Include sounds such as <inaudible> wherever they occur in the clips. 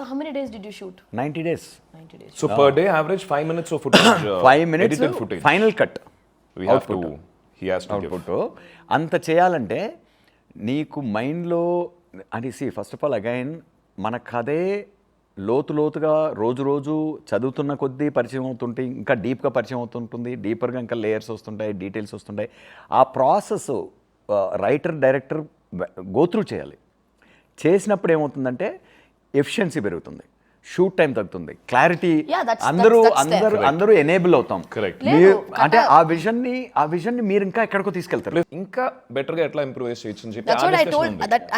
So how many days did you shoot? Ninety days 90 days. So per day, average five minutes of footage. <coughs> uh, five minutes edited footage. Final cut We have to. He has to give. Output అంత చేయాలంటే నీకు మైండ్లో అని see first of all again మన కథే లోతు లోతుగా రోజు రోజు చదువుతున్న కొద్దీ పరిచయం అవుతుంటే ఇంకా డీప్గా పరిచయం అవుతుంటుంది డీపర్గా ఇంకా లేయర్స్ వస్తుంటాయి డీటెయిల్స్ వస్తుంటాయి ఆ ప్రాసెస్ రైటర్ డైరెక్టర్ గోత్రూ చేయాలి చేసినప్పుడు ఏమవుతుందంటే ఎఫిషియన్సీ పెరుగుతుంది. షూట్ టైం తగ్గుతుంది. క్లారిటీ అందరూ. అందరూ అందరూ ఎనేబుల్ అవుతాం. లేదు, అంటే ఆ విజన్ని ఆ విజన్ని మీరు ఇంకా ఎక్కడికో తీసుకెళ్తారు. ఇంకా బెటర్గా ఎట్లా ఇంప్రూవైజ్ చేయొచ్చు అని చెప్పి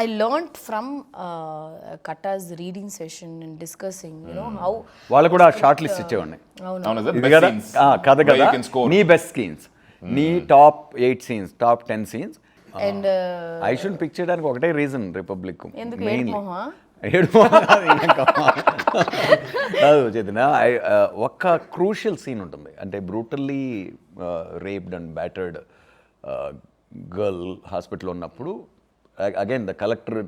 I learned from uh, Kata's reading session and discussing. You know how. వాళ్ళు కూడా షార్ట్ లిస్ట్ ఇచ్చేవాడిని. అవును. కథ కదా. నీ బెస్ట్ సీన్స్ నీ top eight scenes top ten scenes uh, I should pick చేయడానికి ఒకటే రీజన్ రిపబ్లిక్ ఎందుకు? ఏడు కాదు, చేతిన ఒక్క క్రూషియల్ సీన్ ఉంటుంది. అంటే brutally raped and battered girl హాస్పిటల్లో ఉన్నప్పుడు again the collector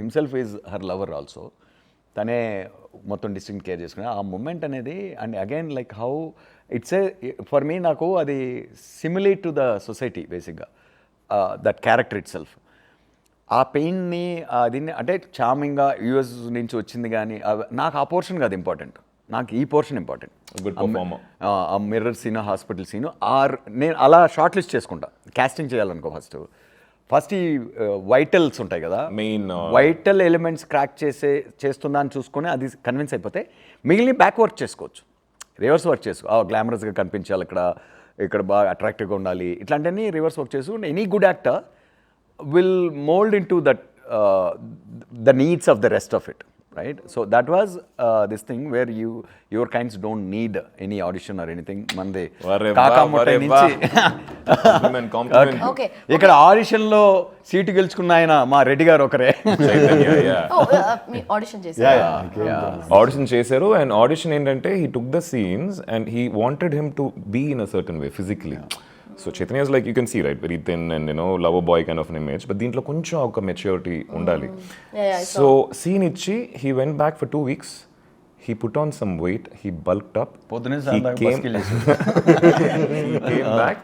himself is her lover also తనే మొత్తం డిస్ట్రిక్ట్ కేర్ చేసుకుని ఆ మూమెంట్ అనేది and again like how it's a for me నాకు అది సిమిలేట్ టు ద సొసైటీ బేసిక్గా దట్ క్యారెక్టర్ ఇట్ సెల్ఫ్ ఆ పెయిన్ని దీన్ని అంటే చామింగ్గా యూఎస్ నుంచి వచ్చింది కానీ నాకు ఆ పోర్షన్ కాదు ఇంపార్టెంట్. నాకు ఈ పోర్షన్ ఇంపార్టెంట్. ఆ mirror scene hospital scene or నేను అలా షార్ట్ లిస్ట్ చేసుకుంటా. కాస్టింగ్ చేయాలనుకో ఫస్ట్. ఫస్ట్ ఈ వైటల్స్ ఉంటాయి కదా. Uh, వైటల్ ఎలిమెంట్స్ క్రాక్ చేసే చేస్తుందా అని చూసుకొని అది కన్విన్స్ అయిపోతే మిగిలిన బ్యాక్ వర్క్ చేసుకోవచ్చు. రివర్స్ వర్క్ చేసుకో గ్లామరస్గా కనిపించాలి ఇక్కడ. ఇక్కడ బాగా అట్రాక్టివ్గా ఉండాలి. ఇట్లాంటివన్నీ రివర్స్ వర్క్ చేసుకుంటే any good actor will mould into that the needs of the rest of it right so that was this thing where you your kinds don't need any audition or anything మనది వరే బా, కాకాముట్ట వరే నుంచి. <laughs> Okay. ఇక్కడ ఆడిషన్లో seat గెలుచుకున్న ఆయన మా రెడ్డి గారు ఒకరే. <laughs> yeah. Oh, uh, మీ audition చేశారా? ఆడిషన్ చేశారు అండ్ ఆడిషన్ ఏంటంటే he took the scenes and he wanted him to be in a certain way physically So Chaitanya is like you can see right very thin and you know love boy kind of image but దీంట్లో కొంచెం ఒక maturity ఉండాలి Yeah, yeah, I so seen ఇచ్చి he went back for two weeks he put on some weight he bulked up పొద్దున్నే He సాయంత్రం came- బస్కి వెళ్ళేసి. he came back